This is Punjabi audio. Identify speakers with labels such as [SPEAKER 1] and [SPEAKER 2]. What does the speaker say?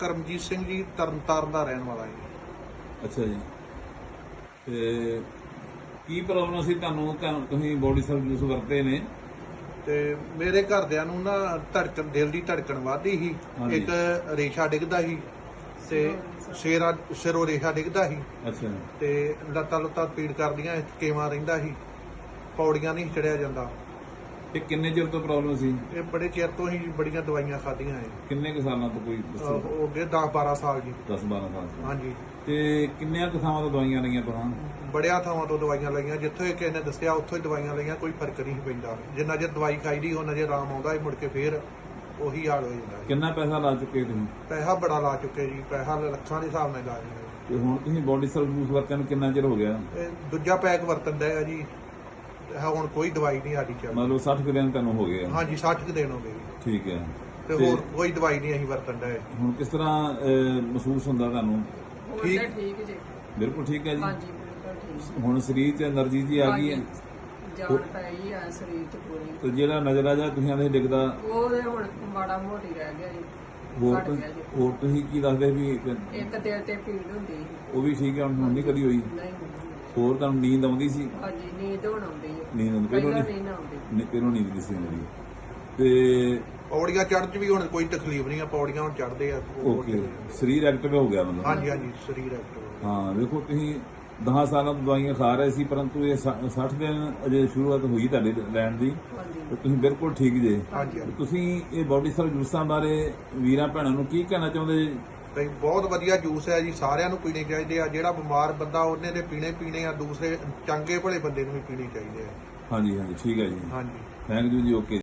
[SPEAKER 1] ਕਰਮਜੀਤ ਸਿੰਘ ਜੀ ਤਰਨਤਾਰਨ ਦਾ ਰਹਿਣ ਵਾਲਾ ਜੀ।
[SPEAKER 2] ਅੱਛਾ ਜੀ। ਤੇ ਕੀ ਪ੍ਰੋਬਲਮ ਸੀ ਤੁਹਾਨੂੰ? ਤੁਹਾਨੂੰ- ਤੁਸੀਂ ਬੋਡੀ ਸਰਵਿਸ ਵਰਤੇ ਨੇ।
[SPEAKER 1] ਤੇ ਮੇਰੇ ਘਰਦਿਆਂ ਨੂੰ ਨਾ ਧੜਕਣ ਦਿਲ ਦੀ ਧੜਕਣ ਵੱਧਦੀ ਸੀ।
[SPEAKER 2] ਹਾਂਜੀ।
[SPEAKER 1] ਇੱਕ ਰੇਸ਼ਾ ਡਿੱਗਦਾ ਸੀ ਤੇ ਸ਼ੇਰਾ ਸਿਰੋਂ ਰੇਸ਼ਾ ਡਿੱਗਦਾ ਸੀ।
[SPEAKER 2] ਅੱਛਾ
[SPEAKER 1] ਤੇ ਲੱਤਾਂ ਲੁੱਤਾਂ ਪੀੜ ਕਰਦੀਆਂ ਕੇਵਾ ਰਹਿੰਦਾ ਸੀ। ਪੌੜੀਆਂ ਨਹੀਂ ਚੜਿਆ ਜਾਂਦਾ।
[SPEAKER 2] ਇਹ ਕਿੰਨੇ ਚਿਰ ਤੋਂ ਪ੍ਰੋਬਲਮ ਸੀ?
[SPEAKER 1] ਇਹ ਬੜੇ ਚਿਰ ਤੋਂ ਹੀ ਬੜੀਆਂ ਦਵਾਈਆਂ ਖਾਧੀਆਂ ਹੈ
[SPEAKER 2] ਕਿੰਨੇ ਕੁ ਸਾਲਾਂ ਤੋਂ ਕੋਈ ਦੱਸੋ?
[SPEAKER 1] ਹੋ ਗਏ 10 12 ਸਾਲ ਜੀ।
[SPEAKER 2] 10 12 ਸਾਲ ਤੋਂ।
[SPEAKER 1] ਹਾਂਜੀ।
[SPEAKER 2] ਤੇ ਕਿੰਨੀਆਂ ਕੁ ਥਾਵਾਂ ਤੋਂ ਦਵਾਈਆਂ ਲਈਆਂ ਤੁਹਾਂ
[SPEAKER 1] ਬੜਿਆ ਥਾਵਾਂ ਤੋਂ ਦਵਾਈਆਂ ਲਈਆਂ। ਜਿੱਥੋਂ ਕਿਸੇ ਨੇ ਦੱਸਿਆ ਉੱਥੋਂ ਹੀ ਦਵਾਈਆਂ ਲਈਆਂ ਕੋਈ ਫ਼ਰਕ ਨਹੀਂ ਪੈਂਦਾ। ਜਿੰਨਾ ਚਿਰ ਦਵਾਈ ਖਾਈਦੀ ਉਹਨਾਂ ਚਿਰ ਆਰਾਮ ਆਉਂਦਾ ਹੈ ਮੁੜ ਕੇ ਫੇਰ ਉਹੀ ਹਾਲ ਹੋ ਜਾਂਦਾ ਹੈ।
[SPEAKER 2] ਕਿੰਨਾ ਪੈਸਾ ਲਾ ਚੁੱਕੇ ਤੁਸੀਂ?
[SPEAKER 1] ਪੈਸਾ ਬੜਾ ਲਾ ਚੁੱਕੇ ਜੀ। ਪੈਸਾ ਲੱਖਾਂ ਦੇ ਹਿਸਾਬ ਨਾਲ ਲਾ ਜੀ
[SPEAKER 2] ਤੇ ਹੁਣ ਤੁਸੀਂ ਬੋਡੀ ਸਰਵਿਸ ਵਰਤਿਆਂ ਨੂੰ ਕਿੰਨਾ ਚਿਰ ਹੋ ਗਿਆ?
[SPEAKER 1] ਇਹ ਦੂਜਾ ਪੈਕ ਵਰਤਨ ਦਾ ਹੈ ਜੀ। ਹੁਣ ਕੋਈ ਦਵਾਈ ਨਹੀਂ ਸਾਡੀ ਚੱਲ
[SPEAKER 2] ਮੰਨ 60 ਕੁ ਦਿਨ ਤੁਹਾਨੂੰ ਹੋ ਗਏ ਆ।
[SPEAKER 1] ਹਾਂਜੀ 60 ਕੁ ਦਿਨ ਹੋ ਗਏ।
[SPEAKER 2] ਠੀਕ ਹੈ।
[SPEAKER 1] ਤੇ ਹੋਰ ਕੋਈ ਦਵਾਈ ਨਹੀਂ ਅਸੀਂ ਵਰਤਣ ਡਏ।
[SPEAKER 2] ਹੁਣ ਕਿਸ ਤਰ੍ਹਾਂ ਮਹਿਸੂਸ ਹੁੰਦਾ ਤੁਹਾਨੂੰ?
[SPEAKER 1] ਠੀਕ।
[SPEAKER 3] ਤਾਂ ਠੀਕ ਜੀ।
[SPEAKER 2] ਬਿਲਕੁਲ ਠੀਕ ਹੈ ਜੀ। ਹੁਣ ਸਰੀਰ ਤੇ એનર્ਜੀ ਜੀ ਆ ਗਈ ਹੈ?
[SPEAKER 3] ਹਾਂਜੀ, ਜਾਨ ਪਈ ਆ ਸਰੀਰ ਚ ਪੂਰੀ।
[SPEAKER 2] ਤੇ ਜਿਹੜਾ ਨਜ਼ਰਾ ਜਿਹਾ ਤੁਸੀਂ ਆਂਦੇ ਡਿੱਗਦਾ?
[SPEAKER 3] ਉਹਦੇ ਹੁਣ ਮਾੜਾ ਮੋਟੀ ਰਹਿ ਗਿਆ ਜੀ।
[SPEAKER 2] ਹੋਰ
[SPEAKER 3] ਘੱਟ
[SPEAKER 2] ਤੁਸੀਂ-
[SPEAKER 3] ਗਿਆ
[SPEAKER 2] ਕੀ ਦੱਸਦੇ ਵੀ
[SPEAKER 3] ਇੱਕ- ਇੱਕ ਤੇ ਪੀੜ ਹੁੰਦੀ
[SPEAKER 2] ਉਹ ਵੀ ਠੀਕ ਹੈ ਹੁਣ ਨਹੀਂ ਹੋਰ ਤੁਹਾਨੂੰ ਨੀਂਦ ਆਉਂਦੀ ਸੀ?
[SPEAKER 3] ਹਾਂਜੀ ਨੀਂਦ ਹੁਣ ਆਉਂਦੀ ਹੈ।
[SPEAKER 2] ਨੀਂਦ ਆਉਂਦੀ ਪਹਿਲਾਂ
[SPEAKER 3] ਪਹਿਲਾਂ
[SPEAKER 2] ਨਹੀਂ
[SPEAKER 3] ਆਉਂਦੀ।
[SPEAKER 2] ਨਹੀਂ ਪਹਿਲਾਂ ਨੀਂਦ ਨਹੀਂ ਸੀ ਆਉਂਦੀ। ਤੇ
[SPEAKER 1] ਪੌੜੀਆਂ ਚੜ੍ਹਨ ਚ ਵੀ ਹੁਣ ਕੋਈ ਤਕਲੀਫ ਨਹੀਂ ਆ ਪੌੜੀਆਂ ਹੁਣ ਚੜ੍ਹਦੇ ਆ।
[SPEAKER 2] ਓਕੇ ਸਰੀਰ ਐਕਟਿਵ ਹੋ ਗਿਆ ਮਤਲਬ?
[SPEAKER 1] ਹਾਂਜੀ ਹਾਂਜੀ ਸਰੀਰ ਐਕਟਿਵ
[SPEAKER 2] ਹਾਂ ਵੇਖੋ ਤੁਸੀਂ 10 ਸਾਲਾਂ ਤੋਂ ਦਵਾਈਆਂ ਖਾ ਰਹੇ ਸੀ ਪਰੰਤੂ ਇਹ 60 ਦਿਨ ਅਜੇ ਸ਼ੁਰੂਆਤ ਹੋਈ ਤੁਹਾਡੇ ਲੈਣ ਦੀ।
[SPEAKER 3] ਹਾਂਜੀ।
[SPEAKER 2] ਤੇ ਤੁਸੀਂ ਬਿਲਕੁਲ ਠੀਕ ਜੇ।
[SPEAKER 1] ਹਾਂਜੀ
[SPEAKER 2] ਤੇ ਤੁਸੀਂ ਇਹ ਬਾਡੀ ਸਰ ਜੂਸਾਂ ਬਾਰੇ ਵੀਰਾਂ ਭੈਣਾਂ ਨੂੰ ਕੀ ਕਹਿਣਾ ਚਾਹੁੰਦੇ? ਜੀ?
[SPEAKER 1] ਤੇ ਬਹੁਤ ਵਧੀਆ ਜੂਸ ਹੈ ਜੀ ਸਾਰਿਆਂ ਨੂੰ ਪੀਣੇ ਚਾਹੀਦੇ ਆ ਜਿਹੜਾ ਬਿਮਾਰ ਬੰਦਾ ਉਹਨੇ ਦੇ ਪੀਣੇ ਪੀਣੇ ਆ ਦੂਸਰੇ ਚੰਗੇ ਭਲੇ ਬੰਦੇ ਨੂੰ ਵੀ ਪੀਣੇ ਚਾਹੀਦੇ ਆ।
[SPEAKER 2] ਹਾਂਜੀ ਹਾਂਜੀ ਠੀਕ ਹੈ ਜੀ।
[SPEAKER 1] ਹਾਂਜੀ।
[SPEAKER 2] ਥੈਂਕ ਯੂ ਜੀ ਓਕੇ